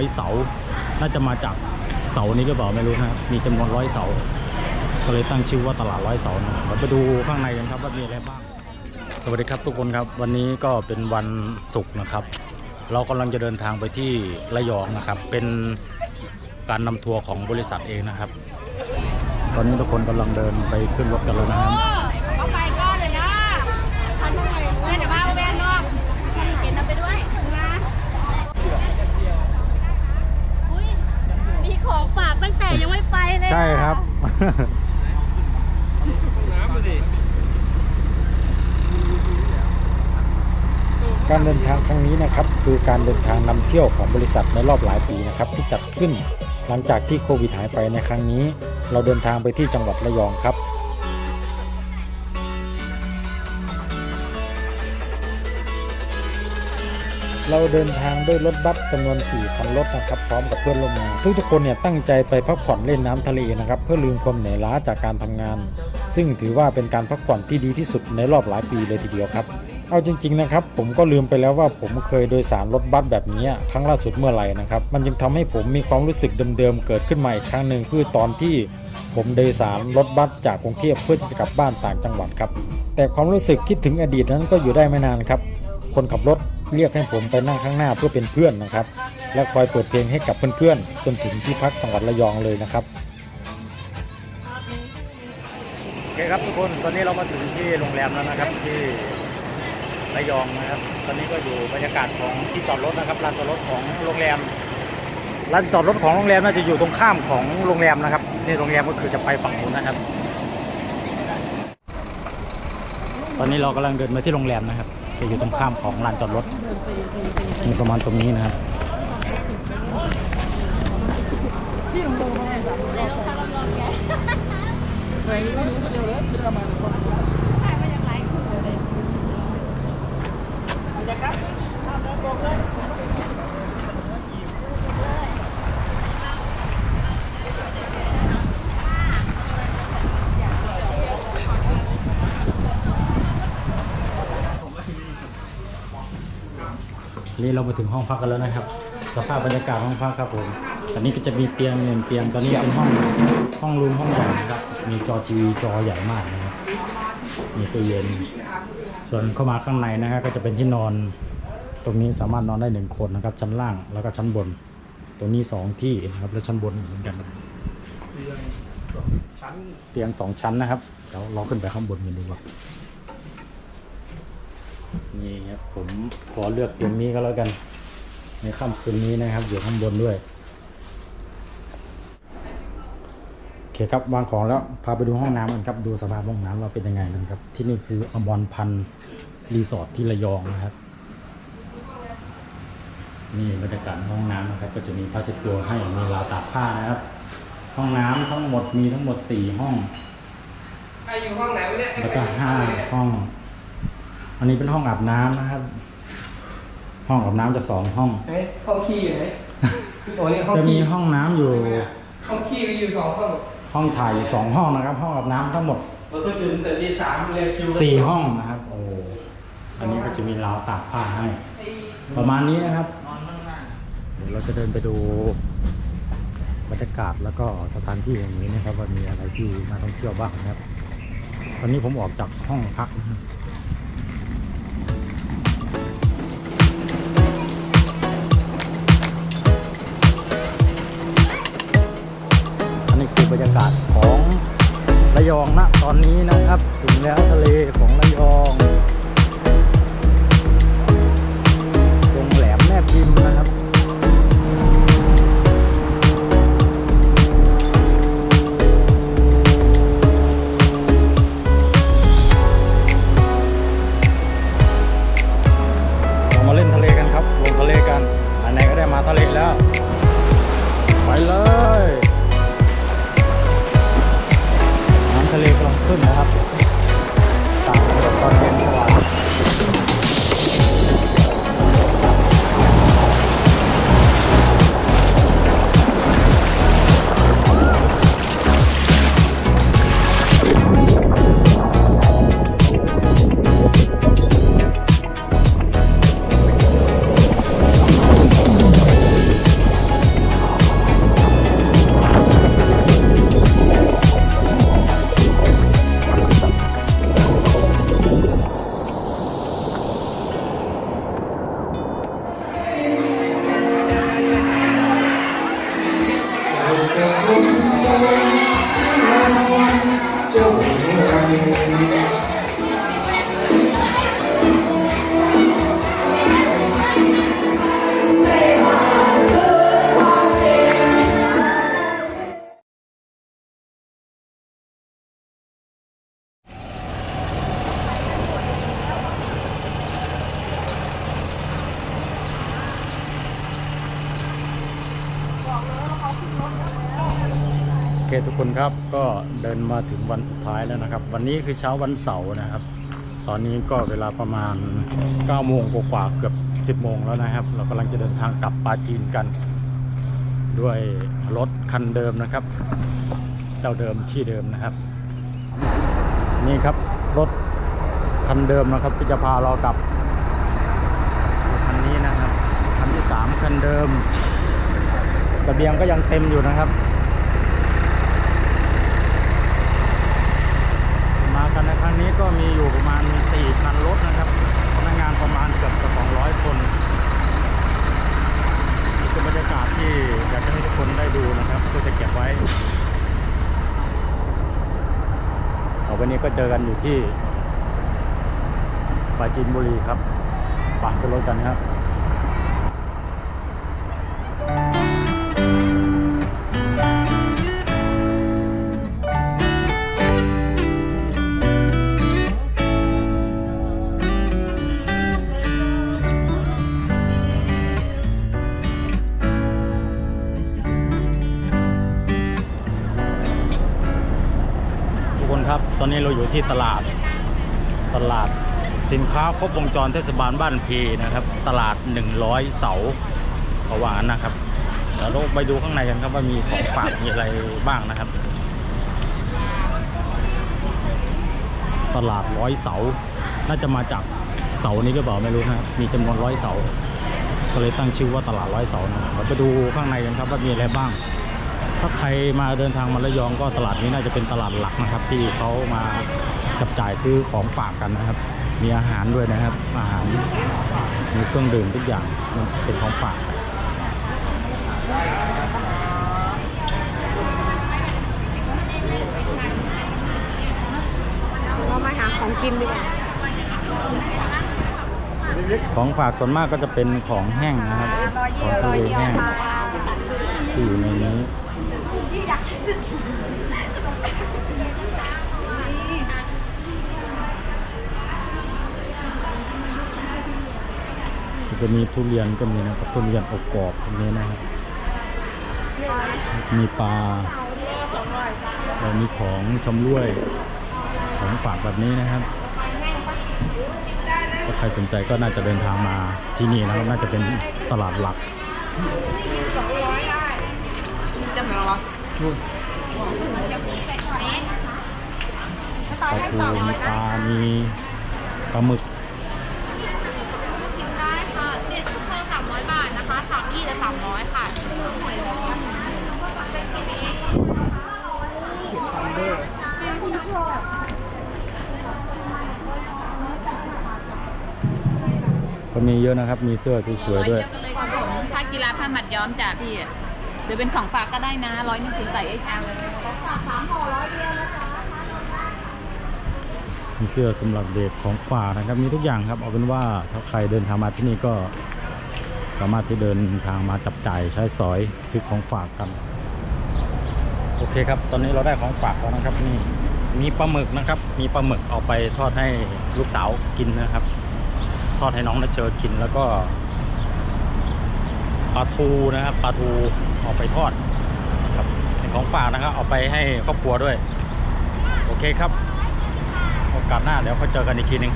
อยเสา น่าจะมาจากเสานี้หรือเปล่าไม่รู้นะครับมีจำนวนร้อยเสา ก็เลยตั้งชื่อว่าตลาดร้อยเสานะครับเราไปดูข้างในกันครับว่ามีอะไรบ้าง สวัสดีครับทุกคนครับ วันนี้ก็เป็นวันศุกร์นะครับ เรากำลังจะเดินทางไปที่ระยองนะครับ เป็นการนำทัวร์ของบริษัทเองนะครับ ตอนนี้ทุกคนกำลังเดินไปขึ้นรถกันแล้วนะครับ เอาไปก่อนเลยนะพันเท่าไหร่เดี๋ยวมาเอาแบนนอกเก็บน้ำไปด้วยนะอุ๊ยมีของฝากตั้งแต่ยังไม่ไปเลย ใช่ครับ การเดินทางครั้งนี้นะครับคือการเดินทางนำเที่ยวของบริษัทในรอบหลายปีนะครับที่จัดขึ้น หลังจากที่โควิดหายไปในครั้งนี้ เราเดินทางไปที่จังหวัดระยองครับเราเดินทางด้วยรถบัสจำนวน 4 คันรถนะครับพร้อมกับเพื่อนร่วมงานทุกๆคนเนี่ยตั้งใจไปพักผ่อนเล่นน้ำทะเลนะครับเพื่อลืมความเหนื่อยล้าจากการทำงาน ซึ่งถือว่าเป็นการพักผ่อนที่ดีที่สุดในรอบหลายปีเลยทีเดียวครับ เอาจริงๆนะครับผมก็ลืมไปแล้วว่าผมเคยโดยสารรถบัสแบบนี้ครั้งล่าสุดเมื่อไหร่นะครับมันจึงทำให้ผมมีความรู้สึกเดิมๆเกิดขึ้นมาอีกครั้งหนึ่งคือตอนที่ผมโดยสารรถบัสจากกรุงเทพเพื่อจะกลับบ้านต่างจังหวัดครับแต่ความรู้สึกคิดถึงอดีตนั้นก็อยู่ได้ไม่นานครับคนขับรถเรียกให้ผมไปนั่งข้างหน้าเพื่อเป็นเพื่อนนะครับ และคอยเปิดเพลงให้กับเพื่อนๆจนถึงที่พักจังหวัดระยองเลยนะครับโอเคครับทุกคนตอนนี้เรามาถึงที่โรงแรมแล้วนะครับที่ ระยองนะครับ ตอนนี้ก็อยู่บรรยากาศของที่จอดรถนะครับลานจอดรถของโรงแรมลานจอดรถของโรงแรมน่าจะอยู่ตรงข้ามของโรงแรมนะครับนี่โรงแรมก็คือจะไปฝั่งนู้นนะครับ ตอนนี้เรากำลังเดินมาที่โรงแรมนะครับ จะอยู่ตรงข้ามของลานจอดรถมีประมาณตรงนี้นะครับ นี่เรามาถึงห้องพักกันแล้วนะครับ สภาพบรรยากาศห้องพักครับผมตอนนี้ก็จะมีเตียงหนึ่งเตียงตอนนี้เป็นห้องห้องรูมห้องใหญ่นะครับ มีจอทีวีจอใหญ่มากนะครับมีตู้เย็น ส่วนเข้ามาข้างในนะฮะก็จะเป็นที่นอน ตรงนี้สามารถนอนได้หนึ่งคนนะครับ ชั้นล่างแล้วก็ชั้นบน ตรงนี้สองที่นะครับแล้วชั้นบนเหมือนกันเตียงสองชั้นนะครับเดี๋ยวเราขึ้นไปข้างบนกันดีกว่า นี่ครับผมขอเลือกเตียงนี้ก็แล้วกัน ในค่ำคืนนี้นะครับ อยู่ข้างบนด้วยโอเคครับวางของแล้วพาไปดูห้องน้ำกันครับดูสภาพห้องน้ำว่าเป็นยังไงนะครับ ที่นี่คืออมรพันธ์รีสอร์ทที่ระยองนะครับนี่บรรยากาศห้องน้ำนะครับ ก็จะมีผ้าเช็ดตัวให้มีราวตากผ้านะครับ ห้องน้ำทั้งหมดมีทั้งหมดสี่ห้องใครอยู่ห้องไหนวะเนี่ยแล้วก็ห้าห้อง อันนี้เป็นห้องอาบน้ำนะครับ ห้องอาบน้ำจะสองห้อง ไหนห้องขี้อยู่ไหนโอ้นี่ห้องจะมีขี้ห้องน้ำอยู่ ห้องขี้ก็อยู่สองห้องห้องถ่ายอยู่สองห้องนะครับ ห้องอาบน้ำทั้งหมดเราต้องตื่นแต่ตีสามเลยคิวสี่ห้องนะครับ โอ้อันนี้ก็จะมีราวตากผ้าให้ประมาณนี้นะครับเดี๋ยวเราจะเดินไปดูบรรยากาศแล้วก็สถานที่แห่งนี้นะครับว่ามีอะไรที่น่าท่องเที่ยวบ้างนะครับ ตอนนี้ผมออกจากห้องพักนะครับ บรรยากาศของระยองณตอนนี้นะครับ ถึงแล้วทะเลของระยองตรงแหลมแม่พิมพ์นะครับมาเล่นทะเลกันครับลงทะเลกันไหนก็ได้มาทะเลแล้ว ไปเลย ทะเลกำลังขึ้นนะครับต่างจากตอนเย็นสว่าน เคทุกคนครับก็เดินมาถึงวันสุดท้ายแล้วนะครับ วันนี้คือเช้าวันเสาร์นะครับ ตอนนี้ก็เวลาประมาณ9โมงกว่าเกือบ 10โมงแล้วนะครับ เรากำลังจะเดินทางกลับปาจีนกัน ด้วยรถคันเดิมนะครับ เจ้าเดิมที่เดิมนะครับ นี่ครับรถคันเดิมนะครับที่จะพาเรากลับคันนี้นะครับคันที่สามคันเดิมสเสบียงก็ยังเต็มอยู่นะครับ มากันในครั้งนี้ ก็มีอยู่ประมาณ4คันรถนะครับ พนักงานประมาณเกือบจะ200 คนนี่เป็นบรรยากาศที่อยากจะให้ทุกคนได้ดูนะครับก็จะเก็บไว้เอาวันนี้ก็เจอกันอยู่ที่ปราจีนบุรีครับปั่นขึ้นรถกันครับ ที่ตลาดตลาดสินค้าครบวงจรเทศบาลบ้านพีนะครับ ตลาด 100 เสาเขาว่างั้นนะครับเดี๋ยวเราไปดูข้างในกันครับว่ามีของฝากมีอะไรบ้างนะครับ ตลาดร้อยเสา น่าจะมาจากเสานี้หรือเปล่าไม่รู้นะครับมีจำนวนร้อยเสา ก็เลยตั้งชื่อว่าตลาดร้อยเสานะเราไปดูข้างในกันครับว่ามีอะไรบ้าง ถ้าใครมาเดินทางมาระยองก็ตลาดนี้น่าจะเป็นตลาดหลักนะครับ ที่เขามาจับจ่ายซื้อของฝากกันนะครับ มีอาหารด้วยนะครับ อาหารมีเครื่องดื่มทุกอย่างมันเป็นของฝากเรามาหาของกินดีกว่าของฝากส่วนมากก็จะเป็นของแห้งนะครับ ของทะเลแห้งที่อยู่ในนี้ จะมีทุเรียนก็มีนะครับทุเรียนอบกรอบตรงนี้นะครับ มีปลาแล้วมีของชำร่วย ของฝากแบบนี้นะครับถ้าใครสนใจก็น่าจะเดินทางมาที่นี่นะครับน่าจะเป็นตลาดหลัก จะเหรอปลาทูมีปลา มีปลาหมึกได้ค่ะเปลี่ยนชุดเพิ่มสามร้อยบาทนะคะสามยี่และสามร้อยค่ะก็มีเยอะนะครับ มีเสื้อสวยๆด้วย ผ้ากีฬาผ้าหมัดย้อมจากพี่ รือเป็นของฝากก็ได้นะร้อยหนึ่งถึงใส่ไอ้แอลเลยมีเสื้อสำหรับเด็กของฝากนะครับมีทุกอย่างครับเอาเป็นว่าถ้าใครเดินทางมาที่นี่ก็ สามารถที่เดินทางมาจับจ่ายใช้สอยซื้อของฝากกัน โอเคครับ ตอนนี้เราได้ของฝากแล้วนะครับนี่มีปลาหมึกนะครับ มีปลาหมึกเอาไปทอดให้ลูกสาวกินนะครับ ทอดให้น้องนัชเชอร์กินแล้วก็ปลาทูนะครับปลาทู เอาไปทอดครับเป็นของฝากนะครับ เอาไปให้ครอบครัวด้วย โอเคครับ โอกาสหน้าเดี๋ยวเขาเจอกันอีกทีหนึ่ง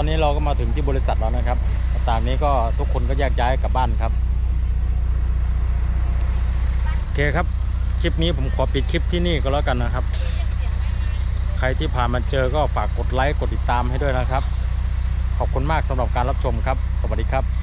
อนนี้เราก็มาถึงที่บริษัทแล้วนะครับ ตามนี้ก็ทุกคนก็แยกย้ายกลับบ้านครับ โอเคครับ คลิปนี้ผมขอปิดคลิปที่นี่ก็แล้วกันนะครับ ใครที่ผ่านมาเจอก็ฝากกดไลค์ กดติดตามให้ด้วยนะครับ ขอบคุณมากสำหรับการรับชมครับ สวัสดีครับ